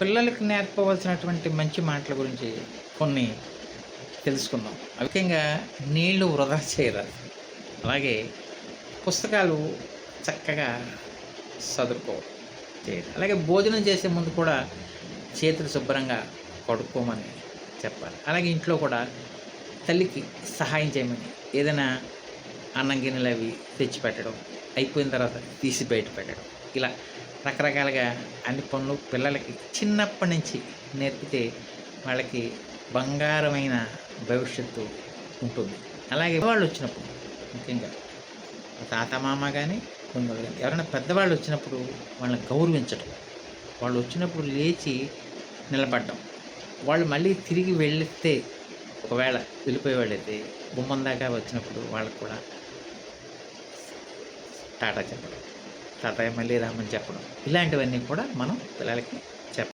పిల్లలకి నేర్పవలసినటువంటి మంచి మాటల గురించి కొన్ని తెలుసుకుందాం. ముఖ్యంగా నీళ్ళు వృధా చేయరాదు. అలాగే పుస్తకాలు చక్కగా చదువుకోవాలి చేయాలి. అలాగే భోజనం చేసే ముందు కూడా చేతులు శుభ్రంగా కడుక్కోమని చెప్పాలి. అలాగే ఇంట్లో కూడా తల్లికి సహాయం చేయమని ఏదైనా అన్నం గిన్నెలు అవి తెచ్చిపెట్టడం అయిపోయిన తర్వాత తీసి బయట పెట్టడం. ఇలా రకరకాలుగా అన్ని పనులు పిల్లలకి చిన్నప్పటి నుంచి నేర్పితే వాళ్ళకి బంగారమైన భవిష్యత్తు ఉంటుంది. అలాగే వాళ్ళు వచ్చినప్పుడు ముఖ్యంగా తాత మామ కానీ కొందరు కానీ ఎవరైనా పెద్దవాళ్ళు వచ్చినప్పుడు వాళ్ళని గౌరవించడం వాళ్ళు వచ్చినప్పుడు లేచి నిలబడ్డం వాళ్ళు మళ్ళీ తిరిగి వెళితే ఒకవేళ వెళ్ళిపోయే వాళ్ళైతే గుమ్మం దాకా వచ్చినప్పుడు వాళ్ళకు కూడా టాటా చెప్పడం టాటా మళ్ళీ రామని చెప్పడం. ఇలాంటివన్నీ కూడా మనం పిల్లలకి